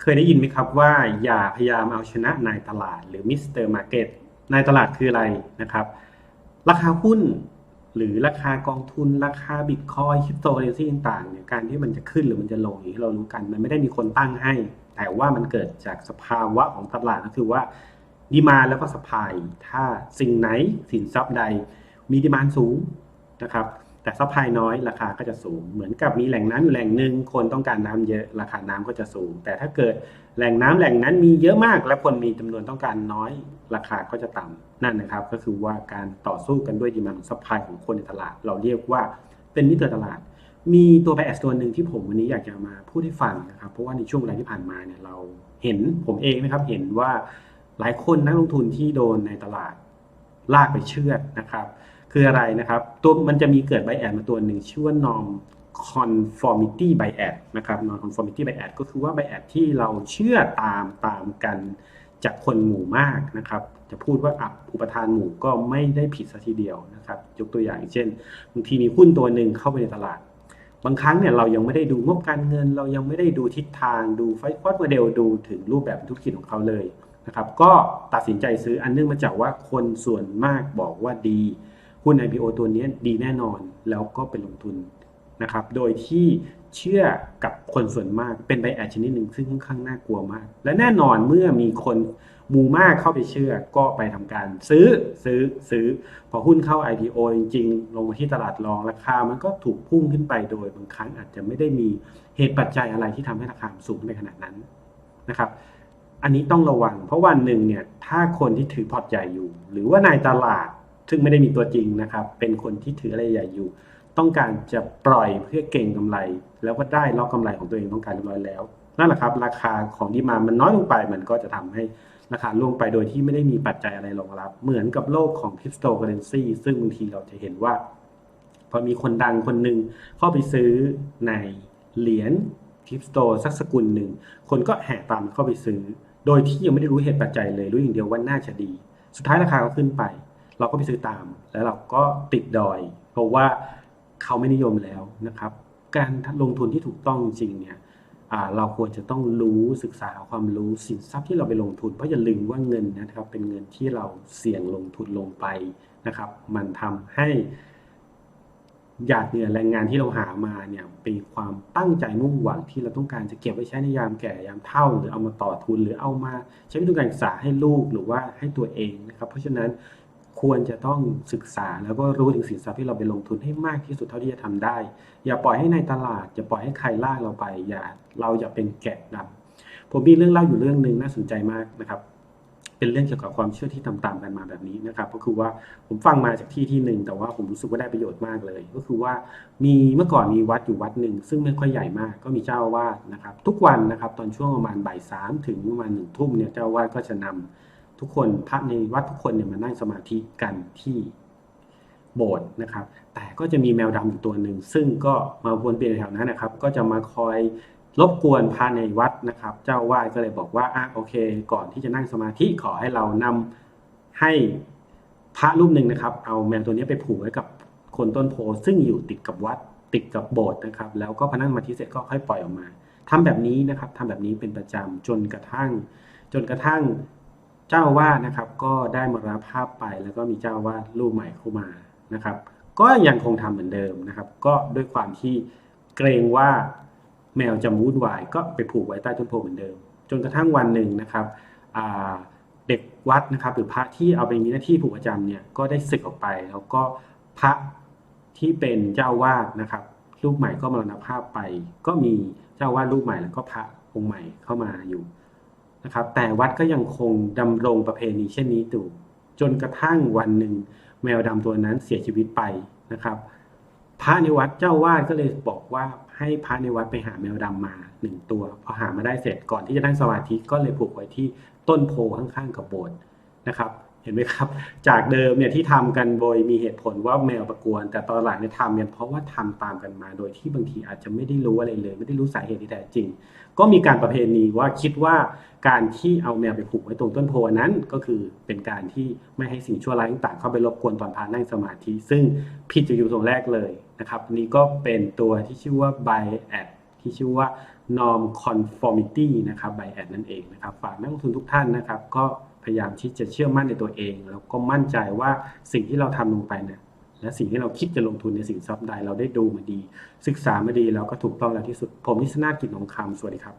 เคยได้ยินไหมครับว่าอย่าพยายามเอาชนะนายตลาดหรือมิสเตอร์มาร์เก็ตนายตลาดคืออะไรนะครับ ราคาหุ้นหรือราคากองทุนราคาบิตคอยคริปโตเคอเรนซีต่างๆเนี่ยการที่มันจะขึ้นหรือมันจะลงอย่างที่เรารู้กัน มันไม่ได้มีคนตั้งให้ แต่ว่ามันเกิดจากสภาวะของตลาดก็คือว่าดีมาแล้วก็สปายถ้าสิ่งไหนสินทรัพย์ใด มีดีมานสูงนะครับ แต่ซัพพลายน้อยราคาก็จะสูง เหมือนกับมีแหล่งน้ำอยู่แหล่งหนึ่งคนต้องการน้ำเยอะราคาน้ำก็จะสูง แต่ถ้าเกิดแหล่งน้ำแหล่งนั้นมีเยอะมาก และคนมีจำนวนต้องการน้อย ราคาก็จะต่ำนั่นนะครับ ก็คือว่าการต่อสู้กันด้วยดีมานของซัพพลายของคนในตลาด เราเรียกว่าเป็นมิเตอร์ตลาด มีตัวแอสตัวหนึ่งที่ผมวันนี้อยากจะมาพูดให้ฟังนะครับ เพราะว่าในช่วงเวลาที่ผ่านมาเนี่ยเราเห็นผมเองนะครับเห็นว่าหลายคนนักลงทุนที่โดนในตลาดลากไปเชื่อนะครับ คืออะไรนะครับ ตัวมันจะมีเกิดไบแอดมาตัวหนึ่งชื่อว่า norm conformity bias นะครับ norm conformity bias ก็คือว่าไบแอดที่เราเชื่อตามตามกันจากคนหมู่มากนะครับ จะพูดว่าอับอุปทานหมู่ก็ไม่ได้ผิดสัทีเดียวนะครับ ยกตัวอย่างเช่นบางทีมีหุ้นตัวหนึ่งเข้าไปในตลาด บางครั้งเนี่ยเรายังไม่ได้ดูงบการเงิน เรายังไม่ได้ดูทิศทางดูไฟฟอสโมเดลดูถึงรูปแบบธุรกิจของเขาเลยนะครับ ก็ตัดสินใจซื้ออันเนื่องมาจากว่าคนส่วนมากบอกว่าดี หุ้น IPO ตัวนี้ดีแน่นอนแล้วก็เป็นลงทุนนะครับ โดยที่เชื่อกับคนส่วนมากเป็นไบแอชนิดหนึ่งซึ่งค่อนข้างน่ากลัวมาก และแน่นอนเมื่อมีคนมูมากเข้าไปเชื่อก็ไปทำการซื้อซื้อซื้อ พอหุ้นเข้า IPO จริงๆ ลงมาที่ตลาดรองราคามันก็ถูกพุ่งขึ้นไปโดยบางครั้งอาจจะไม่ได้มีเหตุปัจจัยอะไรที่ทำให้ราคาสูงในขนาดนั้นนะครับ อันนี้ต้องระวัง เพราะวันหนึ่งเนี่ยถ้าคนที่ถือพอร์ตใหญ่อยู่ หรือว่านายตลาด ซึ่งไม่ได้มีตัวจริงนะครับ เป็นคนที่ถืออะไรใหญ่อยู่ ต้องการจะปล่อยเพื่อเก่งกำไร แล้วก็ได้ล็อกกาไรของตัวเองต้องการเรียบร้อยแล้วนั่นแหละครับ ราคาของดีมามันน้อยลงไป มันก็จะทำให้ราคาล่วงไปโดยที่ไม่ได้มีปัจจัยอะไรรองรับ เหมือนกับโลกของคริปโตเคอเรนซีซึ่งบางทีเราจะเห็นว่า พอมีคนดังคนหนึ่งเข้าไปซื้อในเหรียญคริปโตสักสกุลหนึ่ง คนก็แห่ตามเข้าไปซื้อ โดยที่ยังไม่ได้รู้เหตุปัจจัยเลย รู้อย่างเดียวว่าน่าจะดี สุดท้ายราคาก็ขึ้นไป เราก็ไปซื้อตาม แล้วเราก็ติดดอย เพราะว่าเขาไม่นิยมแล้วนะครับ การลงทุนที่ถูกต้องจริงเนี่ยเราควรจะต้องรู้ศึกษาความรู้สินทรัพย์ที่เราไปลงทุน เพราะอย่าลืมว่าเงินนะครับ เป็นเงินที่เราเสี่ยงลงทุนลงไปนะครับ มันทำให้หยาดเหงื่อแรงงานที่เราหามาเนี่ยเป็นความตั้งใจมุ่งหวังที่เราต้องการจะเก็บไว้ใช้ในยามแก่ยามเฒ่า หรือเอามาต่อทุนหรือเอามา ใช้เป็นทุนการศึกษาให้ลูกหรือว่าให้ตัวเองนะครับ เพราะฉะนั้น ควรจะต้องศึกษาแล้วก็รู้ถึงสินทรัพย์ที่เราไปลงทุนให้มากที่สุดเท่าที่จะทำได้ อย่าปล่อยให้ในตลาดอย่าปล่อยให้ใครล่าเราไป อย่าเราอย่าเป็นแกะดำผมมีเรื่องเล่าอยู่เรื่องหนึ่งน่าสนใจมากนะครับ เป็นเรื่องเกี่ยวกับความเชื่อที่ตามๆกันมาแบบนี้นะครับ ก็คือว่าผมฟังมาจากที่ที่หนึ่งแต่ว่าผมรู้สึกว่าได้ประโยชน์มากเลย ก็คือว่ามีเมื่อก่อนมีวัดอยู่วัดหนึ่งซึ่งไม่ค่อยใหญ่มาก ก็มีเจ้าวาดนะครับ ทุกวันนะครับ ตอนช่วงประมาณบ่ายสามถึงประมาณหนึ่งทุ่มเนี่ยเจ้าวาดก็จะนำ ทุกคนพระในวัดทุกคนเนี่ยมานั่งสมาธิกันที่โบสถ์นะครับ แต่ก็จะมีแมวดำอยู่ตัวหนึ่ง ซึ่งก็มาวนเปลี่ยนแถวนั้นนะครับ ก็จะมาคอยรบกวนพระในวัดนะครับ เจ้าวาดก็เลยบอกว่าอะโอเค ก่อนที่จะนั่งสมาธิขอให้เรานำให้พระรูปหนึ่งนะครับ เอาแมวตัวนี้ไปผูกไว้กับคนต้นโพซึ่งอยู่ติดกับวัดติดกับโบสถ์นะครับ แล้วก็พนั่งสมาธิเสร็จก็ค่อยปล่อยออกมาทำแบบนี้นะครับทำแบบนี้เป็นประจำจนกระทั่ง จนกระทั่ง เจ้าวาดนะครับ ก็ได้มรณภาพไป แล้วก็มีเจ้าวาดรูปใหม่เข้ามานะครับ ก็ยังคงทำเหมือนเดิมนะครับ ก็ด้วยความที่เกรงว่าแมวจะมุ่นวาย ก็ไปผูกไว้ใต้ต้นโพเหมือนเดิม จนกระทั่งวันหนึ่งนะครับเด็กวัดนะครับ หรือพระที่เอาไปมีหน้าที่ผูกประจำเนี่ยก็ได้สึกออกไป แล้วก็พระที่เป็นเจ้าวาดนะครับรูปใหม่ก็มรณภาพไป ก็มีเจ้าวาดรูปใหม่แล้วก็พระองค์ใหม่เข้ามาอยู่ นะครับ แต่วัดก็ยังคงดำรงประเพณีเช่นนี้อยู่จนกระทั่งวันหนึ่งแมวดำตัวนั้นเสียชีวิตไปนะครับ พระในวัดเจ้าวาดก็เลยบอกว่าให้พระในวัดไปหาแมวดำมาหนึ่งตัว พอหามาได้เสร็จก่อนที่จะนั่งสมาธิก็เลยผูกไว้ที่ต้นโพข้างๆกับโบสถ์นะครับ ห็นไหมครับ จากเดิมเนี่ยที่ทำกันโดยมีเหตุผลว่าแมวประกวน แต่ตอนหลังเนี่ยทำเนี่ยเพราะว่าทำตามกันมา โดยที่บางทีอาจจะไม่ได้รู้อะไรเลย ไม่ได้รู้สาเหตุที่แท้จริง ก็มีการประเพณีว่าคิดว่าการที่เอาแมวไปผูกไว้ตรงต้นโพนั้นก็คือเป็นการที่ไม่ให้สิ่งชั่วร้ายต่างๆเข้าไปรบกวนตอนพานั่งสมาธิ ซึ่งผิดอยู่ตรงแรกเลยนะครับนี่ก็เป็นตัวที่ชื่อว่า bias ที่ชื่อว่า norm conformity นะครับ bias นั่นเองนะครับฝากนักลงทุนทุกท่านนะครับ ก็ ยายามที่จะเชื่อมั่นในตัวเอง แล้วก็มั่นใจว่าสิ่งที่เราทำลงไปเนี่ยและสิ่งที่เราคิดจะลงทุนในสินทรัพย์ใดเราได้ดูมาดี ศึกษามาดีแล้วก็ถูกต้องแล้วที่สุด ผมนิสนากิจของคำสวัสดีครับ